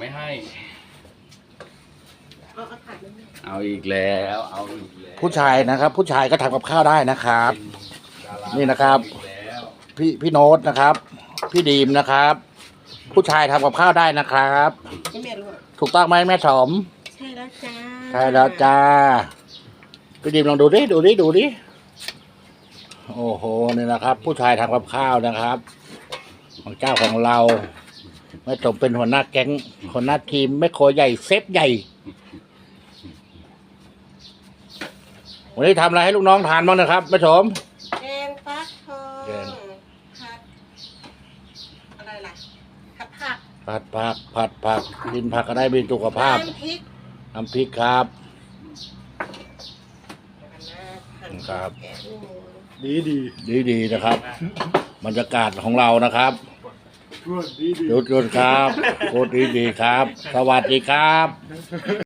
ไม่ให้เอาเอาขาดเลยเอาอีกแล้ว เอาอีกแล้วผู้ชายนะครับ ผู้ชายก็ทำกับข้าวได้นะครับ ดาานี่นะครับ อีกแล้วพี่พี่โน้ตนะครับ พี่ดีมนะครับ ผู้ชายทำกับข้าวได้นะครับนี่แม่รู้อะถูกต้องไหมแม่สมใช่แล้วจ้าใช่แล้วจ้าพี่ดีมลองดูดิดูดิดูดิโอ้โหนี่นะครับ ผู้ชายทำกับข้าวนะครับ ของเจ้าของเรา แม่สมเป็นหัวหน้าแก๊งหัวหน้าทีมแม่โครัวใหญ่เซฟใหญ่ วันนี้ทำอะไรให้ลูกน้องทานบ้างนะครับแม่สม แกงฟักทองแกง ผัดอะไรล่ะผัดผักผัดผักผัดผักกินผักก็ได้มีสุขภาพน้ำพริกน้ำพริกครับ เดี๋ยวกันนะหั่นครับ แกะนิดนึงดีดีดีดีๆนะครับบรรยากาศของเรานะครับ ดดีดีดหยุดครับโคตรดีดีๆครับ สวัสดีครับ